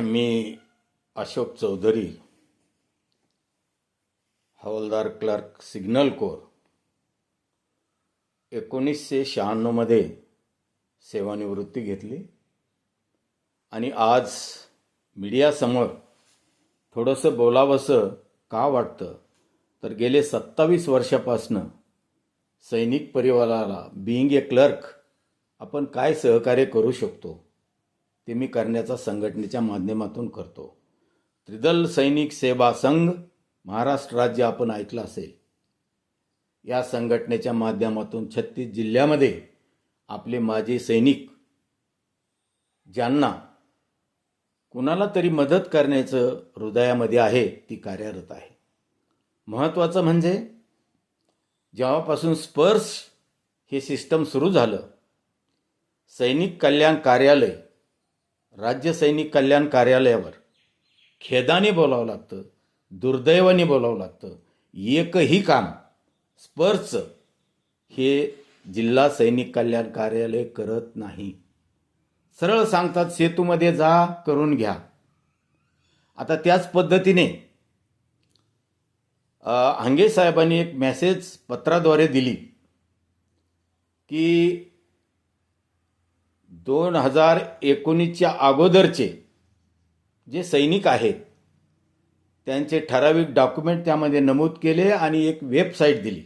मी अशोक चौधरी हवालदार clerk signal corps एकोणीसशे शहाण्णवमध्ये सेवानिवृत्ती घेतली. आणि आज मीडियासमोर थोडंसं बोलावंसं का वाटतं? तर गेले सत्तावीस वर्षापासनं सैनिक परिवाराला बिईंग ए क्लर्क आपण काय सहकार्य करू शकतो? ते मी करण्याचा संघटनेच्या माध्यमातून करतो. त्रिदल सैनिक सेवा संघ महाराष्ट्र राज्य आपण ऐकलं असेल. या संघटनेच्या माध्यमातून छत्तीस जिल्ह्यामध्ये आपले माजी सैनिक ज्यांना कुणाला तरी मदत करण्याचं हृदयामध्ये आहे ती कार्यरत आहे. महत्त्वाचं म्हणजे जेव्हापासून स्पर्श हे सिस्टम सुरू झालं सैनिक कल्याण कार्यालय राज्य सैनिक कल्याण कार्यालयावर खेदाने बोलावं लागतं दुर्दैवाने बोलावं लागतं. एकही काम स्पर्शचं हे जिल्हा सैनिक कल्याण कार्यालय करत नाही. सरळ सांगतात सेतूमध्ये जा करून घ्या. आता त्याच पद्धतीने हंगे साहेबांनी एक मेसेज पत्राद्वारे दिली की दोन हजार एकोणीसच्या अगोदरचे जे सैनिक आहेत त्यांचे ठराविक डॉक्युमेंट त्यामध्ये नमूद केले आणि एक वेबसाईट दिली.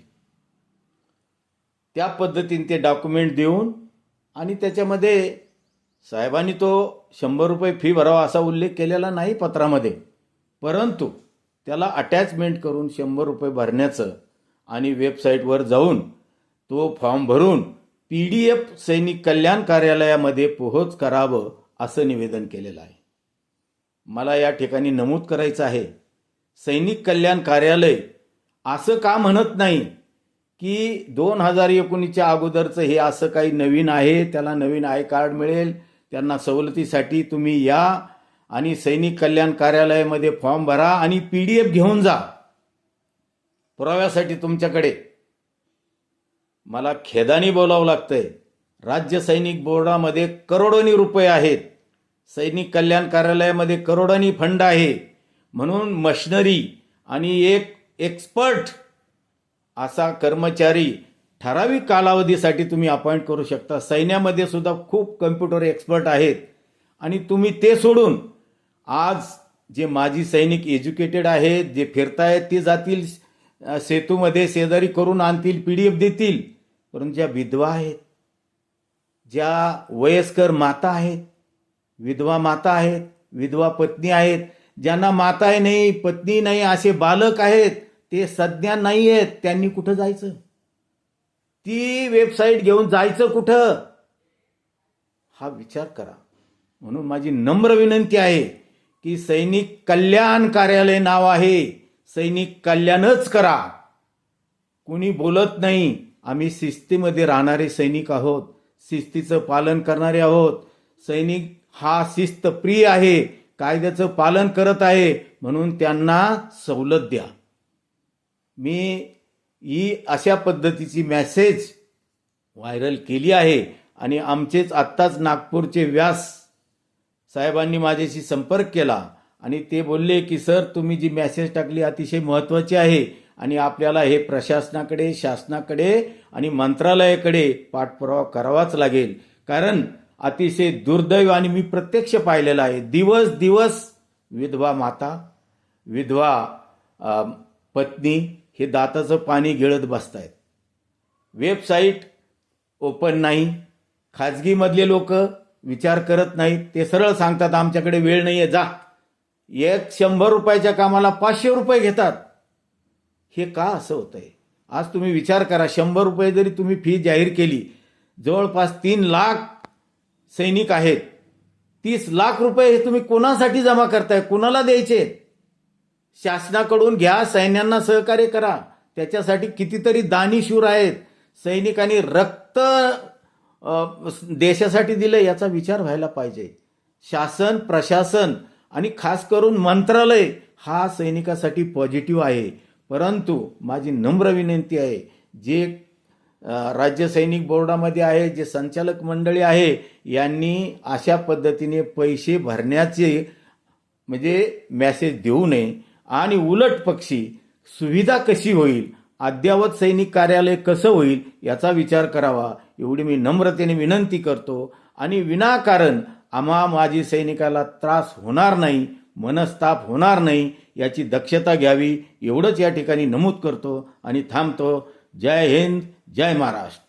त्या पद्धतीने ते डॉक्युमेंट देऊन आणि त्याच्यामध्ये साहेबांनी तो शंभर रुपये फी भरावा असा उल्लेख केलेला नाही पत्रामध्ये परंतु त्याला अटॅचमेंट करून शंभर रुपये भरण्याचं आणि वेबसाईटवर जाऊन तो फॉर्म भरून पी डी एफ सैनिक कल्याण कार्यालयामध्ये पोहोच करावं असं निवेदन केलेलं आहे. मला या ठिकाणी नमूद करायचं आहे सैनिक कल्याण कार्यालय असं का म्हणत नाही की दोन हजार एकोणीसच्या अगोदरचं हे असं काही नवीन आहे त्याला नवीन आय कार्ड मिळेल त्यांना सवलतीसाठी तुम्ही या आणि सैनिक कल्याण कार्यालयामध्ये फॉर्म भरा आणि पी डी एफ घेऊन जा. पुराव्यासाठी तुमच्याकडे मला खेदानी बोलावं लागतंय. राज्य सैनिक बोर्डामध्ये करोडोनी रुपये आहेत. सैनिक कल्याण कार्यालयामध्ये करोडोनी फंड आहे. म्हणून मशिनरी आणि एक एक्सपर्ट असा कर्मचारी ठराविक कालावधीसाठी तुम्ही अपॉइंट करू शकता. सैन्यामध्ये सुद्धा खूप कम्प्युटर एक्सपर्ट आहेत. आणि तुम्ही ते सोडून आज जे माजी सैनिक एज्युकेटेड आहेत जे फिरतायत ते जातील सेतूमध्ये शेजारी करून आणतील पी डी एफ देतील. परंतु ज्या विधवा आहेत ज्या वयस्कर माता आहेत विधवा माता आहेत विधवा पत्नी आहेत ज्यांना माता आहे नाही पत्नी नाही असे बालक आहेत ते सध्या नाही आहेत त्यांनी कुठं जायचं? ती वेबसाईट घेऊन जायचं कुठं? हा विचार करा. म्हणून माझी नम्र विनंती आहे की सैनिक कल्याण कार्यालय नाव आहे. सैनिक कल्याणच करा. कुणी बोलत नाही आम्ही शिस्तीमध्ये राहणारे सैनिक आहोत शिस्तीचं पालन करणारे आहोत. सैनिक हा शिस्त प्रिय आहे कायद्याचं पालन करत आहे म्हणून त्यांना सवलत द्या. मी ही अशा पद्धतीची मॅसेज व्हायरल केली आहे आणि आमचेच आत्ताच नागपूरचे व्यास साहेबांनी माझ्याशी संपर्क केला आणि ते बोलले की सर तुम्ही जी मॅसेज टाकली अतिशय महत्त्वाची आहे. आणि आपल्याला हे प्रशासनाकडे शासनाकडे आणि मंत्रालयाकडे पाठपुरावा करावाच लागेल. कारण अतिशय दुर्दैव आणि मी प्रत्यक्ष पाहिलेलं आहे. दिवस दिवस विधवा माता विधवा पत्नी हे दाताचं पाणी गिळत बसत आहेत वेबसाईट ओपन नाही. खाजगीमधले लोक विचार करत नाहीत. ते सरळ सांगतात आमच्याकडे वेळ नाही आहे जा. एक शंभर रुपयाच्या कामाला पाचशे रुपये घेतात. हे का असं होतंय? आज तुम्ही विचार करा शंभर रुपये जरी तुम्ही फी जाहीर केली जवळपास तीन लाख सैनिक आहेत. तीस लाख रुपये हे तुम्ही कोणासाठी जमा करताय? कोणाला द्यायचे? शासनाकडून घ्या सैन्यांना सहकार्य करा. त्याच्यासाठी कितीतरी दानीशूर आहेत. सैनिकांनी रक्त देशासाठी दिलं याचा विचार व्हायला पाहिजे. शासन प्रशासन आणि खास करून मंत्रालय हा सैनिकासाठी पॉझिटिव्ह आहे. परंतु माझी नम्र विनंती आहे जे राज्य सैनिक बोर्डामध्ये आहे जे संचालक मंडळी आहे यांनी अशा पद्धतीने पैसे भरण्याचे म्हणजे मॅसेज देऊ नये. आणि उलट पक्षी सुविधा कशी होईल अद्ययावत सैनिक कार्यालय कसं होईल याचा विचार करावा. एवढी मी नम्रतेने विनंती करतो. आणि विनाकारण आम्हा माजी सैनिकाला त्रास होणार नाही मनस्ताप होणार नाही याची दक्षता घ्यावी एवढंच या ठिकाणी नमूद करतो आणि थांबतो. जय हिंद जय महाराष्ट्र.